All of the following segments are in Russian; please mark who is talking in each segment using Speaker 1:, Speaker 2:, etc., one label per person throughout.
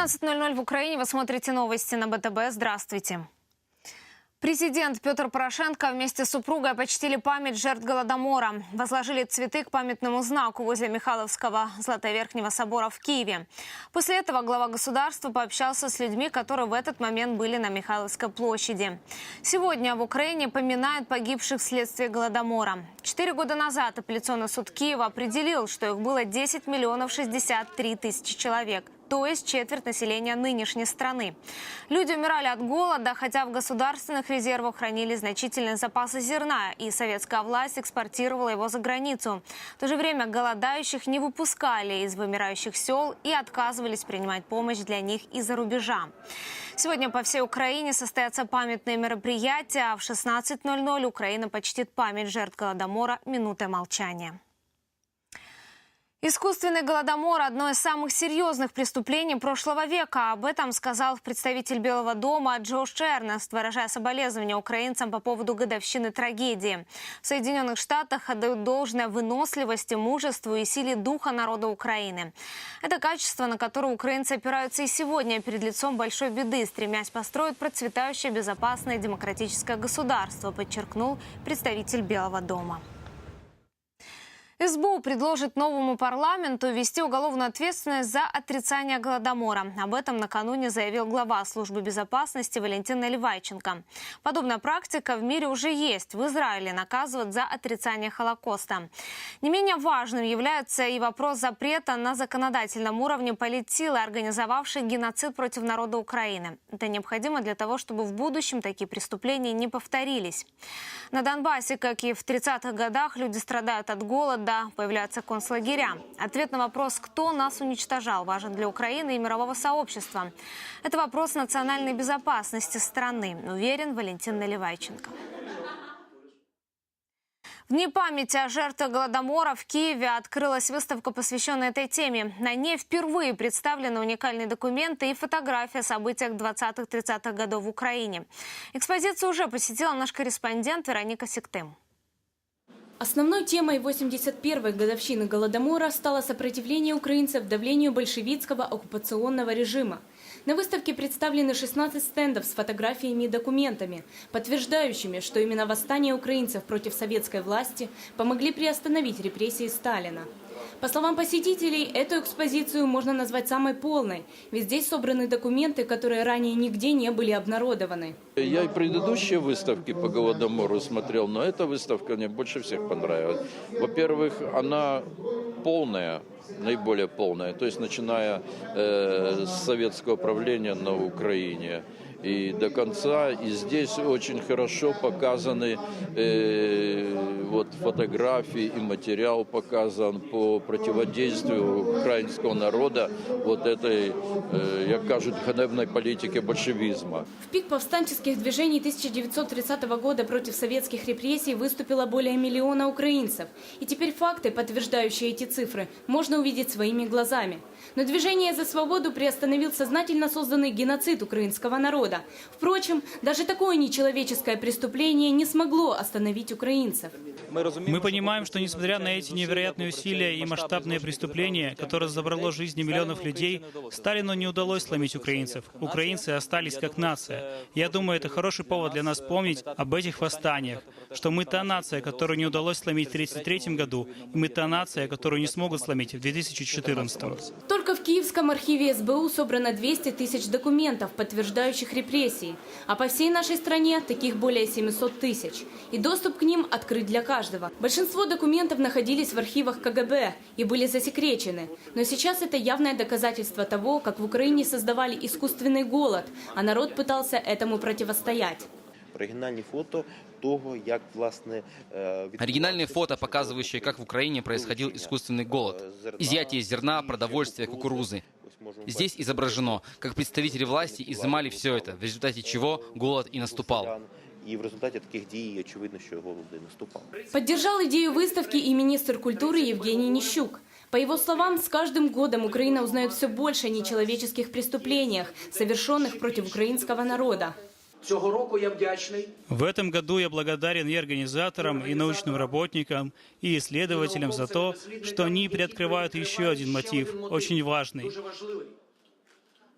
Speaker 1: 12.00 в Украине. Вы смотрите новости на БТБ. Здравствуйте. Президент Петр Порошенко вместе с супругой почтили память жертв Голодомора. Возложили цветы к памятному знаку возле Михайловского Златоверхнего собора в Киеве. После этого глава государства пообщался с людьми, которые в этот момент были на Михайловской площади. Сегодня в Украине поминают погибших вследствие Голодомора. Четыре года назад апелляционный суд Киева определил, что их было 10 миллионов 63 тысячи человек то есть четверть населения нынешней страны. Люди умирали от голода, хотя в государственных резервах хранили значительные запасы зерна, и советская власть экспортировала его за границу. В то же время голодающих не выпускали из вымирающих сел и отказывались принимать помощь для них из-за рубежа. Сегодня по всей Украине состоятся памятные мероприятия. В 16.00 Украина почтит память жертв Голодомора минутой молчания. Искусственный голодомор – одно из самых серьезных преступлений прошлого века. Об этом сказал представитель Белого дома Джош Чернест, выражая соболезнования украинцам по поводу годовщины трагедии. В Соединенных Штатах отдают должное выносливости, мужеству и силе духа народа Украины. Это качество, на которое украинцы опираются и сегодня перед лицом большой беды, стремясь построить процветающее, безопасное демократическое государство, подчеркнул представитель Белого дома. СБУ предложит новому парламенту ввести уголовную ответственность за отрицание Голодомора. Об этом накануне заявил глава службы безопасности Валентина Левайченко. Подобная практика в мире уже есть. В Израиле наказывают за отрицание Холокоста. Не менее важным является и вопрос запрета на законодательном уровне политсилы, организовавшей геноцид против народа Украины. Это необходимо для того, чтобы в будущем такие преступления не повторились. На Донбассе, как и в 30-х годах, люди страдают от голода, когда появляются концлагеря. Ответ на вопрос, кто нас уничтожал, важен для Украины и мирового сообщества. Это вопрос национальной безопасности страны, уверен Валентин Наливайченко. В дни памяти о жертвах Голодомора в Киеве открылась выставка, посвященная этой теме. На ней впервые представлены уникальные документы и фотографии о событиях 20-30-х годов в Украине. Экспозицию уже посетила наш корреспондент Вероника Сектым.
Speaker 2: Основной темой 81-й годовщины Голодомора стало сопротивление украинцев давлению большевистского оккупационного режима. На выставке представлены 16 стендов с фотографиями и документами, подтверждающими, что именно восстание украинцев против советской власти помогли приостановить репрессии Сталина. По словам посетителей, эту экспозицию можно назвать самой полной, ведь здесь собраны документы, которые ранее нигде не были обнародованы.
Speaker 3: Я и предыдущие выставки по Голодомору смотрел, но эта выставка мне больше всех понравилась. Во-первых, она полная, наиболее полная, то есть начиная э, с советского правления на Украине и до конца. И здесь очень хорошо показаны э, вот фотографии и материал показан по противодействию украинского народа вот этой, э, як кажуть, ганебной политике большевизма.
Speaker 2: В пик повстанческих движений 1930 года против советских репрессий выступило более миллиона украинцев. И теперь факты, подтверждающие эти цифры, можно увидеть своими глазами. Но движение за свободу приостановил сознательно созданный геноцид украинского народа. Впрочем, даже такое нечеловеческое преступление не смогло остановить украинцев.
Speaker 4: Мы понимаем, что несмотря на эти невероятные усилия и масштабные преступления, которые забрало жизни миллионов людей, Сталину не удалось сломить украинцев. Украинцы остались как нация. Я думаю, это хороший повод для нас помнить об этих восстаниях, что мы та нация, которую не удалось сломить в 1933 году, и мы та нация, которую не смогут сломить в 2014.
Speaker 2: Только в Киевском архиве СБУ собрано 200 тысяч документов, подтверждающих репрессии, а по всей нашей стране таких более 700 тысяч. И доступ к ним открыт для каждого. Большинство документов находились в архивах КГБ и были засекречены. Но сейчас это явное доказательство того, как в Украине создавали искусственный голод, а народ пытался этому противостоять
Speaker 5: Оригінальні фото того, як власне е,
Speaker 6: Оригинальные фото, показывающие, как в Украине происходил искусственный голод. Изъятие зерна, продовольствия, кукурузы. Здесь изображено, как представители власти изымали все это, в результате чего голод и наступал.
Speaker 5: І в результаті таких дій очевидно, що голод і наступав.
Speaker 2: Поддержал идею выставки и министр культуры Евгений Нищук. По его словам, с каждым годом Украина узнает все больше о нечеловеческих преступлениях, совершенных против украинского народа.
Speaker 7: Цього року я вдячний
Speaker 4: В этом году я благодарен и организаторам, и научным работникам, и исследователям за то, что они приоткрывают еще один мотив, очень важный.
Speaker 7: дуже важливий.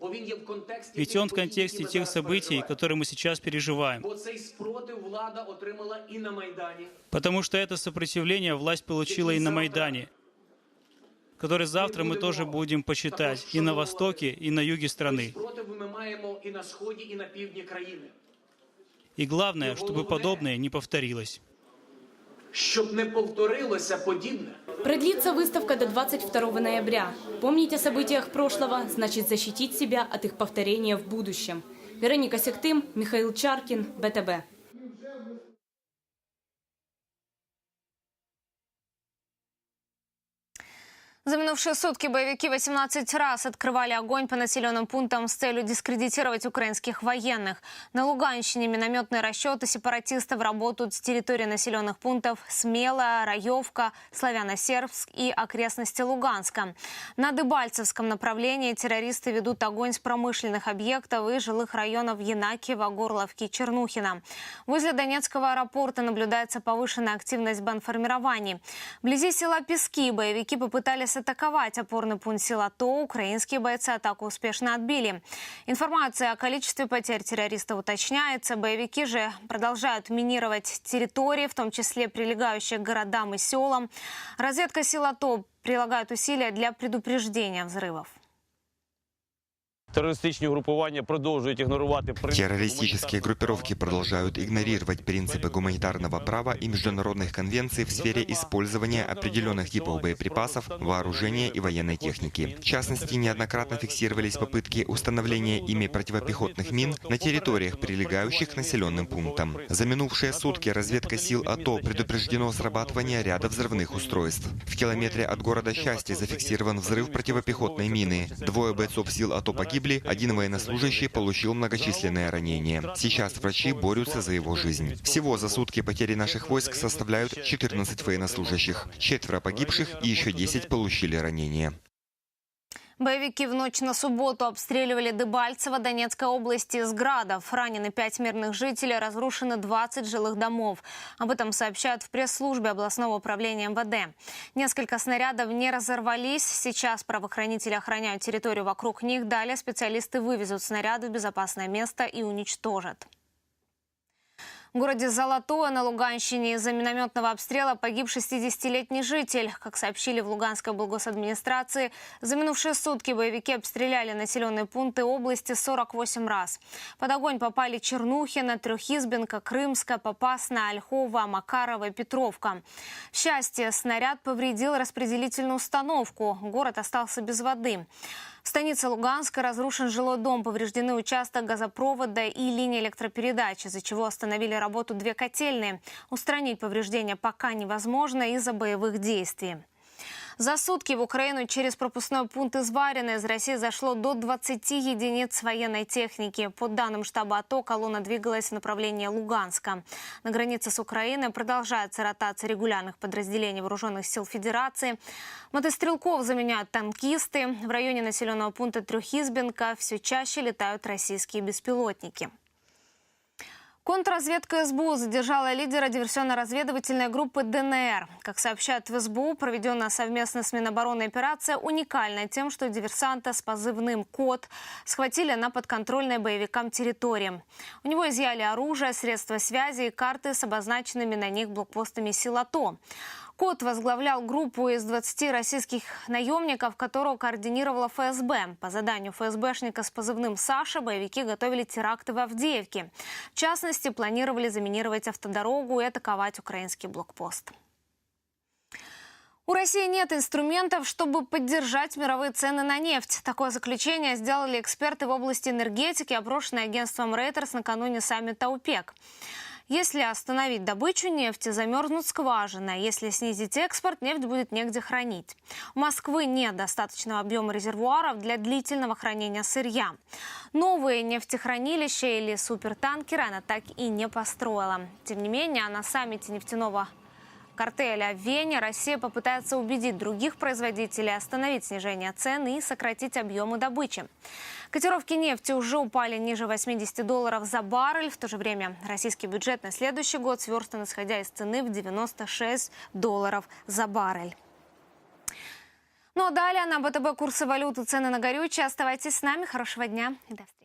Speaker 7: Бо він є в контексті
Speaker 4: Ведь
Speaker 7: тих
Speaker 4: он в
Speaker 7: подій,
Speaker 4: контексте
Speaker 7: які ми
Speaker 4: тех
Speaker 7: зараз
Speaker 4: событий,
Speaker 7: переживаємо.
Speaker 4: которые мы сейчас переживаем.
Speaker 7: Бо цей спротив влада отримала і на майдані.
Speaker 4: Потому что это сопротивление власть получила и на Майдане, который завтра мы тоже будем почитать и на востоке, и на юге страны.
Speaker 7: Спротив ми маємо і на сході, і на півдні країни.
Speaker 4: И главное, чтобы подобное не повторилось.
Speaker 7: Щоб не повторилося подібне.
Speaker 2: Продлится выставка до 22 ноября. Помнить о событиях прошлого значит защитить себя от их повторения в будущем. Вероника Сектым, Михаил Чаркин, БТБ.
Speaker 1: За минувшие сутки боевики 18 раз открывали огонь по населенным пунктам с целью дискредитировать украинских военных. На Луганщине минометные расчеты сепаратистов работают с территории населенных пунктов Смелая, Раевка, Славяно-Сербск и окрестности Луганска. На Дебальцевском направлении террористы ведут огонь с промышленных объектов и жилых районов Янакиева, Горловки Чернухина. Возле Донецкого аэропорта наблюдается повышенная активность бандформирований. Вблизи села Пески боевики попытались атаковать опорный пункт села ТО. Украинские бойцы атаку успешно отбили. Информация о количестве потерь террористов уточняется. Боевики же продолжают минировать территории, в том числе прилегающие к городам и селам. Разведка села ТО прилагает усилия для предупреждения взрывов.
Speaker 8: Террористические группировки продолжают игнорировать принципы гуманитарного права и международных конвенций в сфере использования определенных типов боеприпасов, вооружения и военной техники. В частности, неоднократно фиксировались попытки установления ими противопехотных мин на территориях, прилегающих к населенным пунктам. За минувшие сутки разведка сил АТО предупреждено срабатывание ряда взрывных устройств. В километре от города Счастье зафиксирован взрыв противопехотной мины. Двое бойцов сил АТО погибли, один военнослужащий получил многочисленные ранения. Сейчас врачи борются за его жизнь. Всего за сутки потери наших войск составляют 14 военнослужащих. Четверо погибших и еще 10 получили ранения.
Speaker 1: Боевики в ночь на субботу обстреливали Дебальцево Донецкой области из градов. Ранены пять мирных жителей, разрушены 20 жилых домов. Об этом сообщают в пресс-службе областного управления МВД. Несколько снарядов не разорвались. Сейчас правоохранители охраняют территорию вокруг них. Далее специалисты вывезут снаряды в безопасное место и уничтожат. В городе Золотое на Луганщине из-за минометного обстрела погиб 60-летний житель. Как сообщили в Луганской облгосадминистрации, за минувшие сутки боевики обстреляли населенные пункты области 48 раз. Под огонь попали Чернухина, Трехизбенко, Крымская, Попасная, Ольхова, Макарова и Петровка. Счастье, снаряд повредил распределительную установку. Город остался без воды. В станице Луганска разрушен жилой дом, повреждены участок газопровода и линия электропередач, из-за чего остановили работу две котельные. Устранить повреждения пока невозможно из-за боевых действий. За сутки в Украину через пропускной пункт Изварина из России зашло до 20 единиц военной техники. По данным штаба АТО, колонна двигалась в направлении Луганска. На границе с Украиной продолжается ротация регулярных подразделений вооруженных сил Федерации. Мотострелков заменяют танкисты. В районе населенного пункта Трехизбенко все чаще летают российские беспилотники. Контрразведка СБУ задержала лидера диверсионно-разведывательной группы ДНР. Как сообщают в СБУ, проведенная совместно с Минобороны операция уникальна тем, что диверсанта с позывным «Кот» схватили на подконтрольной боевикам территории. У него изъяли оружие, средства связи и карты с обозначенными на них блокпостами сил АТО. Кот возглавлял группу из 20 российских наемников, которую координировала ФСБ. По заданию ФСБшника с позывным «Саша» боевики готовили теракты в Авдеевке. В частности, планировали заминировать автодорогу и атаковать украинский блокпост. У России нет инструментов, чтобы поддержать мировые цены на нефть. Такое заключение сделали эксперты в области энергетики, опрошенные агентством Reuters накануне саммита ОПЕК. Если остановить добычу нефти, замерзнут скважины. Если снизить экспорт, нефть будет негде хранить. У Москвы нет достаточного объема резервуаров для длительного хранения сырья. Новые нефтехранилища или супертанкеры она так и не построила. Тем не менее, на саммите нефтяного картеля в Вене Россия попытается убедить других производителей остановить снижение цен и сократить объемы добычи. Котировки нефти уже упали ниже 80 долларов за баррель. В то же время российский бюджет на следующий год сверстан, исходя из цены в 96 долларов за баррель. Ну а далее на БТБ курсы валют и цены на горючее. Оставайтесь с нами. Хорошего дня и до встречи.